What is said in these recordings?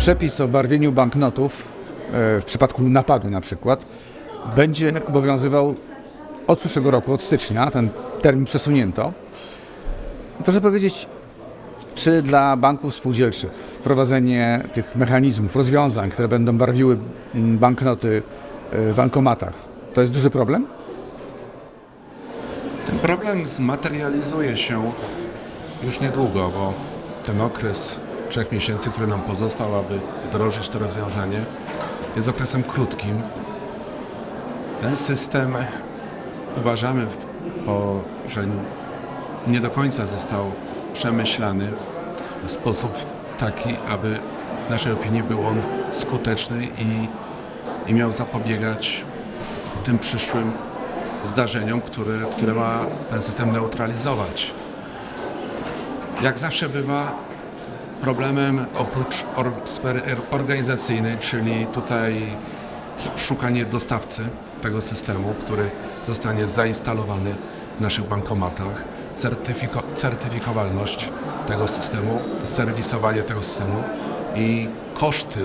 przepis o barwieniu banknotów e, w przypadku napadu na przykład będzie obowiązywał od przyszłego roku, od stycznia, ten termin przesunięto. Proszę powiedzieć, czy dla banków spółdzielczych wprowadzenie tych mechanizmów, rozwiązań, które będą barwiły mm, banknoty e, w bankomatach, to jest duży problem? Ten problem zmaterializuje się już niedługo, bo ten okres trzech miesięcy, który nam pozostał, aby wdrożyć to rozwiązanie, jest okresem krótkim. Ten system uważamy, po, że nie do końca został przemyślany w sposób taki, aby w naszej opinii był on skuteczny i, i miał zapobiegać tym przyszłym zdarzeniom, które, które ma ten system neutralizować. Jak zawsze bywa, problemem oprócz or, sfery er- organizacyjnej, czyli tutaj sz- szukanie dostawcy tego systemu, który zostanie zainstalowany w naszych bankomatach, certyfiko, certyfikowalność tego systemu, serwisowanie tego systemu i koszty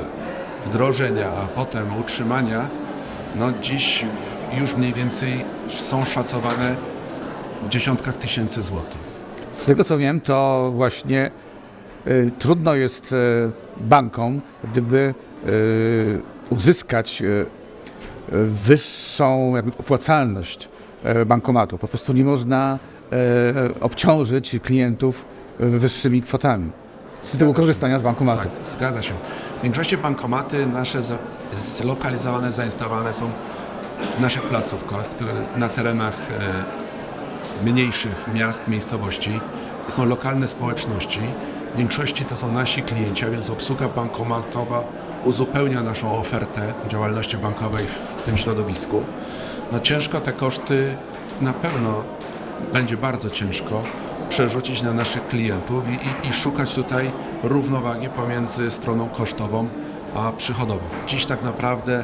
wdrożenia, a potem utrzymania, no dziś już mniej więcej są szacowane w dziesiątkach tysięcy złotych. Z tego co wiem, to właśnie trudno jest y, bankom, gdyby y, uzyskać y, y, wyższą opłacalność y, bankomatu. Po prostu nie można y, obciążyć klientów y, wyższymi kwotami z tytułu korzystania z bankomatu. Tak, zgadza się. W większości bankomaty nasze zlokalizowane, zainstalowane są w naszych placówkach, które na terenach e, mniejszych miast, miejscowości. To są lokalne społeczności. Większości to są nasi klienci, a więc obsługa bankomatowa uzupełnia naszą ofertę działalności bankowej w tym środowisku. No ciężko te koszty na pewno będzie bardzo ciężko przerzucić na naszych klientów i, i, i szukać tutaj równowagi pomiędzy stroną kosztową a przychodową. Dziś tak naprawdę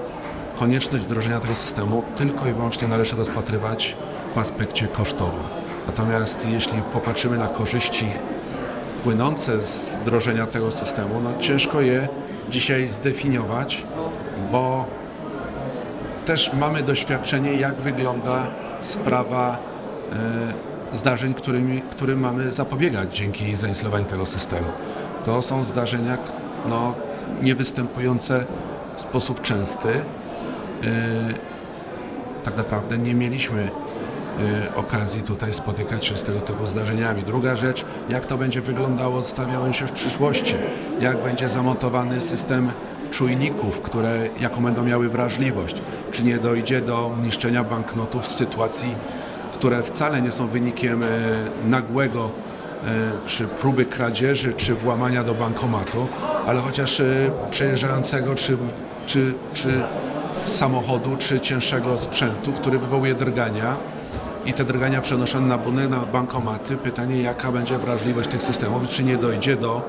konieczność wdrożenia tego systemu tylko i wyłącznie należy rozpatrywać w aspekcie kosztowym. Natomiast jeśli popatrzymy na korzyści płynące z wdrożenia tego systemu, no ciężko je dzisiaj zdefiniować, bo też mamy doświadczenie, jak wygląda sprawa e, zdarzeń, którymi, którym mamy zapobiegać dzięki zainstalowaniu tego systemu. To są zdarzenia no, nie występujące w sposób częsty. E, tak naprawdę nie mieliśmy okazji tutaj spotykać się z tego typu zdarzeniami. Druga rzecz, jak to będzie wyglądało, zastanawiałem się w przyszłości. Jak będzie zamontowany system czujników, które jaką będą miały wrażliwość. Czy nie dojdzie do niszczenia banknotów w sytuacji, które wcale nie są wynikiem e, nagłego e, czy próby kradzieży, czy włamania do bankomatu, ale chociaż przejeżdżającego, czy, czy, czy samochodu, czy cięższego sprzętu, który wywołuje drgania i te drgania przenoszone na buny, na bankomaty. Pytanie, jaka będzie wrażliwość tych systemów, czy nie dojdzie do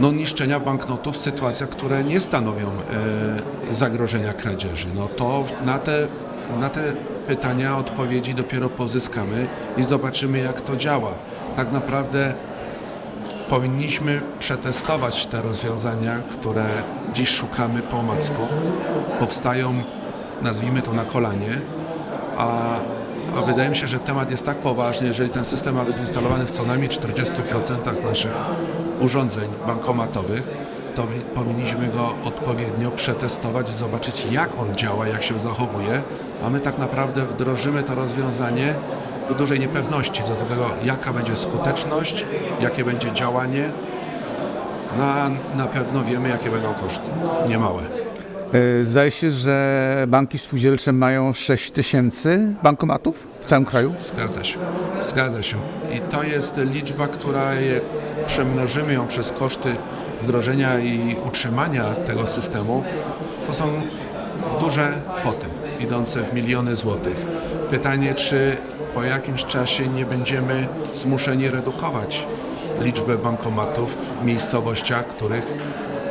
no, niszczenia banknotów w sytuacjach, które nie stanowią e, zagrożenia kradzieży. No to na te, na te pytania odpowiedzi dopiero pozyskamy i zobaczymy, jak to działa. Tak naprawdę powinniśmy przetestować te rozwiązania, które dziś szukamy po omacku. Powstają, nazwijmy to na kolanie, a, a wydaje mi się, że temat jest tak poważny, jeżeli ten system ma być instalowany w co najmniej 40% naszych urządzeń bankomatowych, to wi- powinniśmy go odpowiednio przetestować zobaczyć, jak on działa, jak się zachowuje, a my tak naprawdę wdrożymy to rozwiązanie w dużej niepewności do tego, jaka będzie skuteczność, jakie będzie działanie. Na, na pewno wiemy, jakie będą koszty. Niemałe. E, Zdaje się, że banki spółdzielcze mają 6 tysięcy bankomatów w całym kraju. Zgadza się. Zgadza się. I to jest liczba, która je, przemnożymy ją przez koszty wdrożenia i utrzymania tego systemu. To są duże kwoty, idące w miliony złotych. Pytanie, czy po jakimś czasie nie będziemy zmuszeni redukować liczbę bankomatów w miejscowościach, których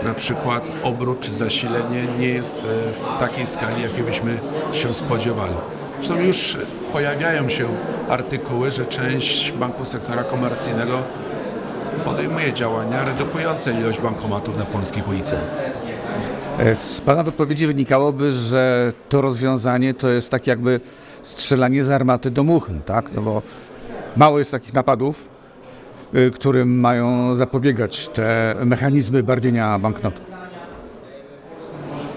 na przykład obrót czy zasilenie nie jest e, w takiej skali, jakiej byśmy się spodziewali. Zresztą już pojawiają się artykuły, że część banku sektora komercyjnego podejmuje działania redukujące ilość bankomatów na polskich ulicach. E, Z Pana wypowiedzi wynikałoby, że to rozwiązanie to jest tak jakby strzelanie z armaty do muchy, tak? No bo mało jest takich napadów, którym mają zapobiegać te mechanizmy barwienia banknotów.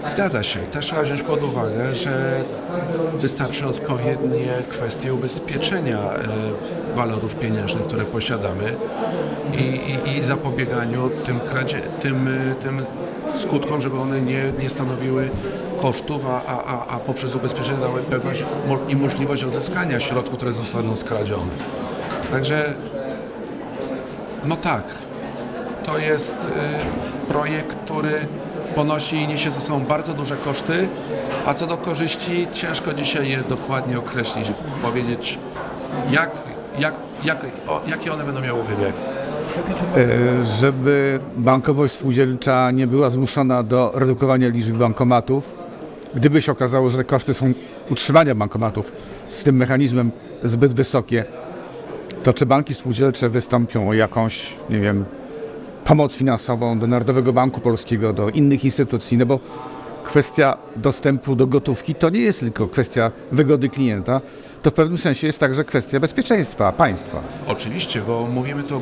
Zgadza się. Też trzeba wziąć pod uwagę, że wystarczy odpowiednie kwestie ubezpieczenia e, walorów pieniężnych, które posiadamy i, i, i zapobieganiu tym, kradzie, tym, tym skutkom, żeby one nie, nie stanowiły kosztów, a, a, a, poprzez ubezpieczenie dały pewność i możliwość odzyskania środków, które zostaną skradzione. Także no tak, to jest y, projekt, który ponosi i niesie ze sobą bardzo duże koszty, a co do korzyści ciężko dzisiaj je dokładnie określić, powiedzieć jak, jak, jak, o, jakie one będą miały wymiar. E, Żeby bankowość spółdzielcza nie była zmuszona do redukowania liczby bankomatów, gdyby się okazało, że koszty są utrzymania bankomatów z tym mechanizmem zbyt wysokie, to czy banki spółdzielcze wystąpią o jakąś, nie wiem, pomoc finansową do Narodowego Banku Polskiego, do innych instytucji, no bo kwestia dostępu do gotówki to nie jest tylko kwestia wygody klienta, to w pewnym sensie jest także kwestia bezpieczeństwa państwa. Oczywiście, bo mówimy tu o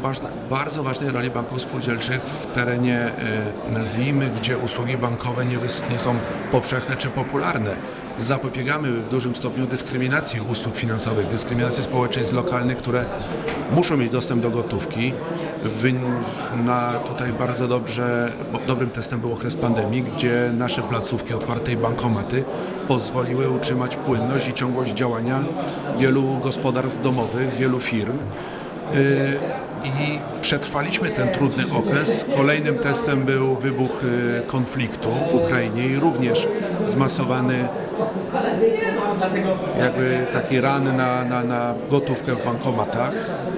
bardzo ważnej roli banków spółdzielczych w terenie, y, nazwijmy, gdzie usługi bankowe nie są powszechne czy popularne. Zapobiegamy w dużym stopniu dyskryminacji usług finansowych, dyskryminacji społeczeństw lokalnych, które muszą mieć dostęp do gotówki. Na tutaj bardzo dobrze, dobrym testem był okres pandemii, gdzie nasze placówki otwarte i bankomaty pozwoliły utrzymać płynność i ciągłość działania wielu gospodarstw domowych, wielu firm. I przetrwaliśmy ten trudny okres. Kolejnym testem był wybuch y, konfliktu w Ukrainie i również zmasowany jakby taki ran na, na, na gotówkę w bankomatach.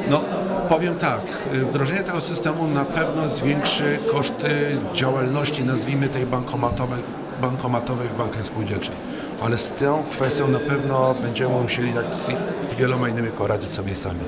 No powiem tak, y, wdrożenie tego systemu na pewno zwiększy koszty działalności, nazwijmy tej bankomatowej, bankomatowej w bankach spółdzielczych. Ale z tą kwestią na pewno będziemy musieli jak z wieloma innymi poradzić sobie sami.